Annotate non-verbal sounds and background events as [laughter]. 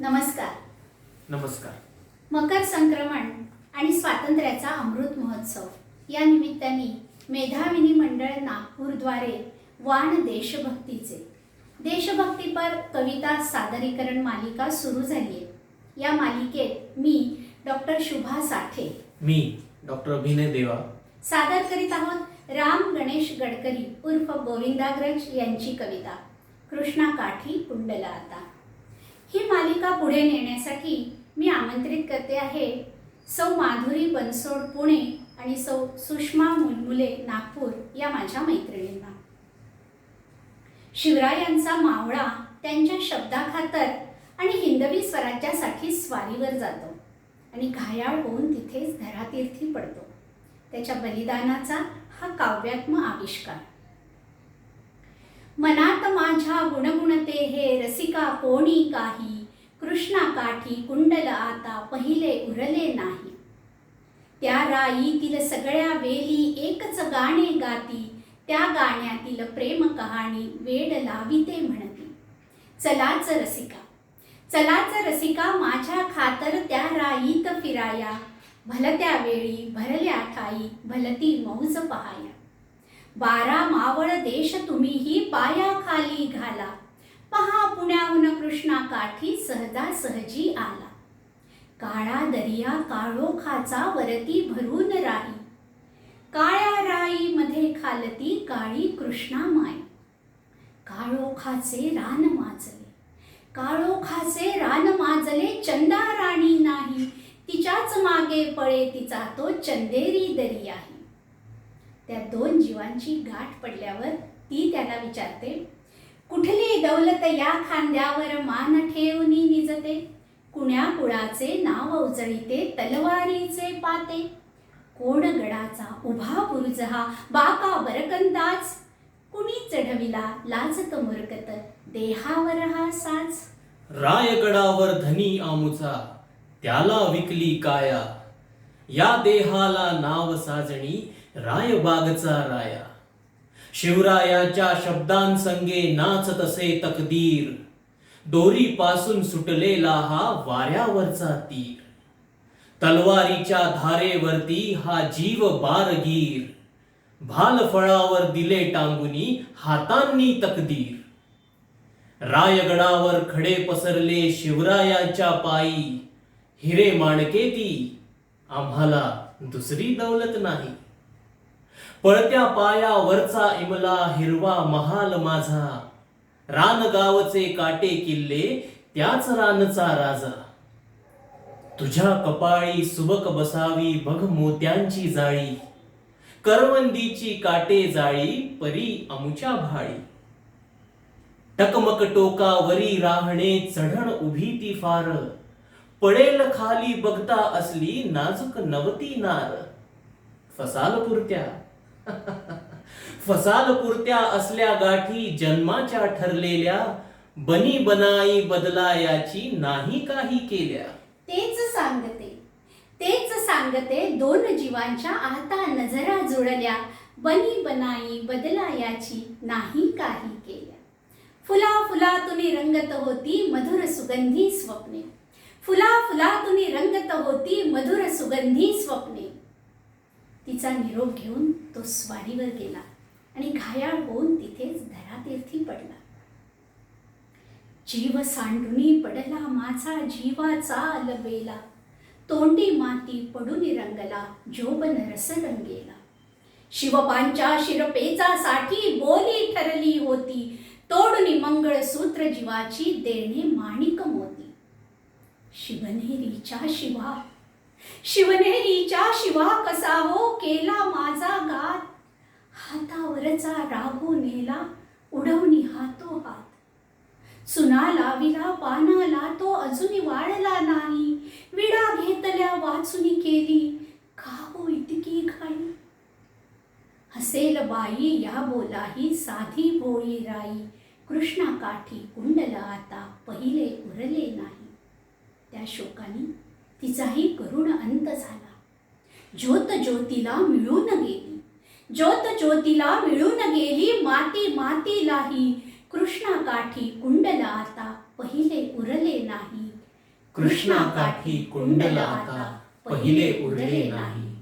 नमस्कार. नमस्कार. मकर संक्रमण आणि स्वातंत्र्याचा अमृत महोत्सव. या निमित्ताने मेधाविनी मंडळ नागपूरद्वारे वाण देशभक्तीचे. देशभक्तीपर कविता सादरीकरण मालिका सुरू झाली आहे या मालिकेत मी डॉक्टर शुभा साठे. मी डॉक्टर अभिनय देवा. सादर करीत आहोत राम गणेश गडकरी उर्फ गोविंदाग्रज यांची कविता. कृष्णा काठी कुंडला आता ही मालिका पुढे नेण्यासाठी मी आमंत्रित करते आहे. सौ माधुरी बनसोड पुणे आणि सौ सुषमा मुलमुले नागपूर या माझ्या मैत्रिणींना. शिवरायांचा मावळा त्यांच्या शब्दाखातर आणि हिंदवी स्वराज्यासाठी स्वारीवर जातो आणि घायाळ होऊन तिथेच धरातीर्थी पडतो. त्याच्या बलिदानाचा हा काव्यात्म आविष्कार. मनात माझ्या गुणगुणते हे रसिका कोणी काही? कृष्णाकाठी कुंडल आता पहिले उरले नाही. त्या राईतील सगळ्या वेली एकच गाणे गाती त्या गाण्यातील प्रेम कहाणी वेड लाविते म्हणती. चलाच रसिका चलाच रसिका माझ्या खातर त्या राईत फिराया भलत्या वेळी भरल्या ठाई भलती मौज पहाया. बारा मावळ देश तुम्हीही पाया खाली घाला पहा पुण्याहून कृष्णा काठी सहजा सहजी आला. काळा दर्या काळोखाचा वरती भरून राही. काळ्या राई मध्ये खालती काळी कृष्णा माय काळोखाचे रान माजले. काळोखाचे रान माजले चंदा राणी नाही. तिच्याच मागे पळे तिचा तो चंदेरी दरी आहे त्या दोन जीवांची गाठ पडल्यावर ती त्याला विचारते कुठली दौलत या खांद्यावर मान ठेवून निजते? कुण्या कुळाचे नाव उजळीते तलवारीचे पाते. कोण गडाचा उभा बुरुज हा बाका बरकंदाज? कुणी चढविला लाजत मुरकत देहावर हा साज? रायगडावर धनी आमुचा त्याला विकली काया. या देहाला नाव साजणी रायबागचा राया. शिवरायाच्या शब्दांसंगे नाचतसे तकदीर. दोरीपासून सुटलेला हा वाऱ्यावरचा तीर. तलवारीच्या धारेवरती हा जीव बारगीर. भालफळावर दिले टांगुनी हातांनी तकदीर. रायगडावर खडे पसरले शिवरायांच्या पायी. हिरे माणके ती आम्हाला दुसरी दौलत नाही. पळत्या पायावरचा इमला हिरवा महाल माझा. रानगावचे काटे किल्ले त्याच रानचा राजा. तुझ्या कपाळी सुबक बसावी बघ मोत्यांची जाळी. करवंदीची काटे जाळी परी अमुच्या भाळी. टकमक टोकावरी राहणे चढण उभी ती फार. पडेल खाली बघता असली नाजूक नवती नार. फसाल पुरत्या. [laughs] फसाद पुरत्या असल्या गाठी जन्माच्या ठरलेल्या बनी बनाई बदलायाची नाही काही केल्या. तेच सांगते. तेच सांगते दोन जीवांच्या आता नजरा जुळल्या बनी बनाई बदलायाची नाही काही केल्या. फुला फुला तुम्ही रंगत होती मधुर सुगंधी स्वप्ने. फुला फुला तुम्ही रंगत होती मधुर सुगंधी स्वप्ने. तिचा निरोप घेऊन तो स्वारीवर गेला आणि घायाळ होऊन तिथेच धरातीर्थी पडला. जीव सांडुनी पडला माझा जीवाचा लबेला तोंडी माती पडून रंगला जोबन रस रंगेला शिवपांच्या शिरपेचा साठी बोली ठरली होती. तोडुनी मंगळसूत्र जीवाची देणे माणिक मोती. शिवनेरीच्या शिवा शिवनेरीच्या शिवा कसा हो केला माझा गात. हातावरचा राहू नेला उडवणी हातो हात. चुना लाविला पानाला तो अजूनही वाळला नाही. विडा घेतल्या वाचुनी केली का हो इतकी घाई. हसेल बाई या बोलाही साधी भोळी राई. कृष्णा काठी कुंडला आता पहिले उरले नाही. त्या शोकाने तिचाही करुण अंत झाला. ज्योत ज्योतीला मिळून गेली. ज्योत ज्योतीला मिळून गेली माती मातीलाही. कृष्णा काठी कुंडला आता पहिले उरले नाही. कृष्णाकाठी कुंडल आता पहिले उरले नाही.